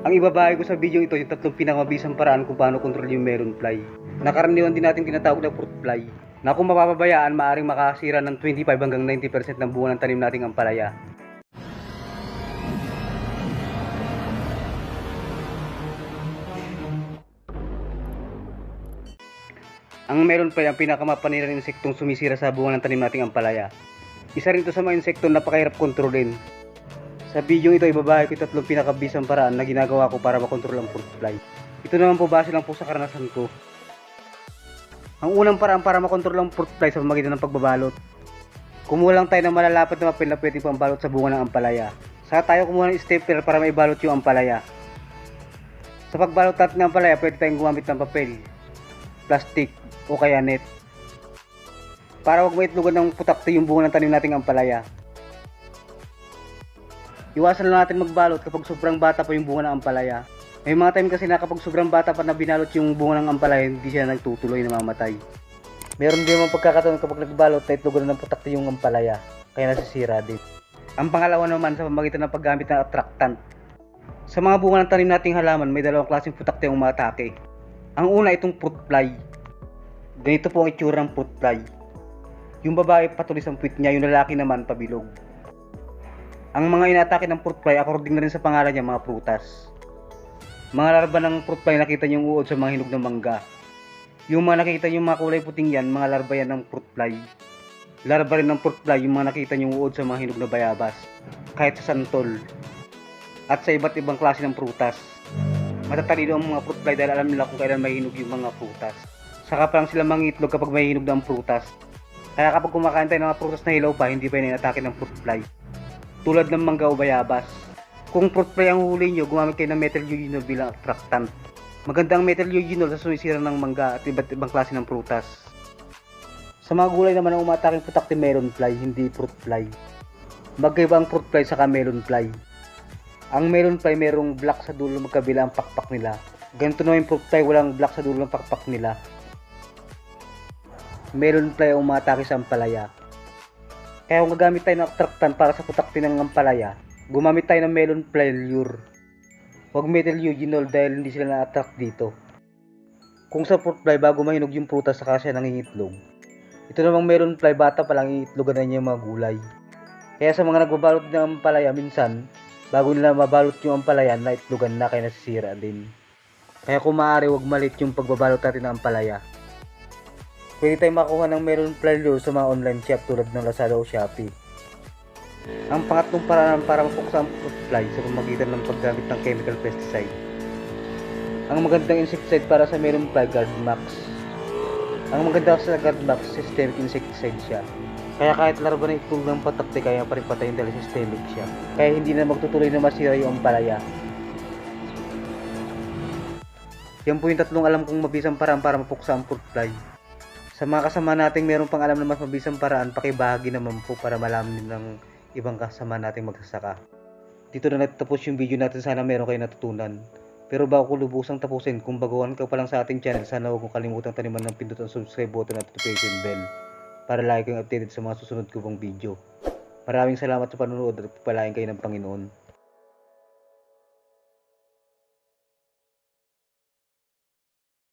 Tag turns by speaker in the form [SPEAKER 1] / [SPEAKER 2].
[SPEAKER 1] Ang ibabahay ko sa video ito yung tatlong pinakamabisang paraan kung paano kontrol yung meron fly. Nakaraniwan din natin tinatawag na fruit fly na kung mapapabayaan maaring makasira ng 25 hanggang 90% ng bunga ng tanim nating ampalaya. Ang meron fly ang pinakamapanirang insektong sumisira sa bunga ng tanim nating ampalaya. Isa rin ito sa mga insektong napakahirap kontrolin sa video ito, ibabahay ko yung tatlong pinakabisang paraan na ginagawa ko para makontrol ang fruit fly. Ito naman po base lang po sa karanasan ko. Ang unang paraan para makontrol ang fruit fly sa pamagitan ng pagbabalot. Kumuha lang tayo ng malalapad na papel na pwede pang balot sa bunga ng ampalaya. Saka tayo kumuha ng stapler para maibalot yung ampalaya. Sa pagbalot natin ng ampalaya, pwede tayong gumamit ng papel, plastic, o kaya net. Para wag maitlugan ng putakti yung bunga ng tanim nating ampalaya. Iwasan lang natin magbalot kapag sobrang bata pa yung bunga ng ampalaya. May mga time kasi na kapag sobrang bata pa na binalot yung bunga ng ampalaya, hindi siya nagtutuloy na mamatay. Meron din mga pagkakataon kapag nagbalot na itlugan ng putakti yung ampalaya, kaya nasisira din. Ang pangalawa naman sa pamagitan ng paggamit ng attractant. Sa mga bunga ng tanim nating halaman, may dalawang klaseng putakti ang umatake. Ang una itong fruit fly. Ganito po ang itsura ng fruit fly. Yung babae patulis ang puwit niya, yung lalaki naman pabilog. Ang mga inatake ng fruit fly according na rin sa pangalan niya mga prutas. Mga larva ng fruit fly nakita niyong uod sa mga hinog ng mangga. Yung mga nakita niyong mga kulay puting yan, mga larva yan ng fruit fly. Larva rin ng fruit fly yung mga nakita niyong uod sa mga hinog na bayabas. Kahit sa santol. At sa iba't ibang klase ng prutas. Matatalino ang mga fruit fly dahil alam nila kung kailan may hinog yung mga prutas. Saka pa lang sila mangitlog kapag may hinog ang prutas. Kaya kapag kumakain tayo ng mga prutas na hilaw pa, hindi pa yun inatake ng fruit fly tulad ng mangga o bayabas. Kung fruit fly ang huli nyo, gumamit kayo ng metal eugenol bilang attractant. Maganda ang metal eugenol sa sumisira ng mangga at iba't ibang klase ng prutas. Sa mga gulay naman ang umataking putak ni melon fly, hindi fruit fly. Magkaiba ang fruit fly sa melon fly. Ang melon fly merong black sa dulo magkabila ang pakpak nila. Ganito naman yung fruit fly, walang black sa dulo ng pakpak nila. Melon fly ang umatake sa ampalaya. Kaya kung gagamit tayo ng attractant para sa putakti ng ampalaya, gumamit tayo ng melon fly lure. Huwag metal eugenol dahil hindi sila na-attract dito. Kung sa fruit fly bago mahinog yung prutas saka siya nangingitlog. Ito namang melon fly bata pa lang iitlogan na niya yung mga gulay. Kaya sa mga nagbabalot ng ampalaya minsan, bago nila mabalot yung ampalaya, naitlogan na kaya nasisira din. Kaya kung maaari huwag malit yung pagbabalot natin ng ampalaya. Pwede tayong makuha ng meron lure sa mga online shop tulad ng Lazada o Shopee. Ang pangatlong paraan para mapuksa ang fly sa pamagitan ng paggamit ng chemical pesticide. Ang magandang insecticide para sa meron fly Guard Max. Ang maganda sa Guard Max, systemic insecticide siya. Kaya kahit larva na itulog ng patakti, kaya pa rin patayin dahil systemic siya. Kaya hindi na magtutuloy na masira yung ampalaya. Yan po yung tatlong alam kong mabisang paraan para mapuksa ang fruit fly. Sa mga kasama nating meron pang alam na mas mabisang paraan, pakibahagi naman po para malaman ng ibang kasama nating magsasaka. Dito na natapos yung video natin, sana meron kayo natutunan. Pero bago ko lubusang tapusin, kung baguhan ka pa lang sa ating channel, sana huwag mong kalimutang taniman ng pindot ang subscribe button at notification bell para lagi kayong updated sa mga susunod ko pong video. Maraming salamat sa panonood at pagpalain kayo ng Panginoon.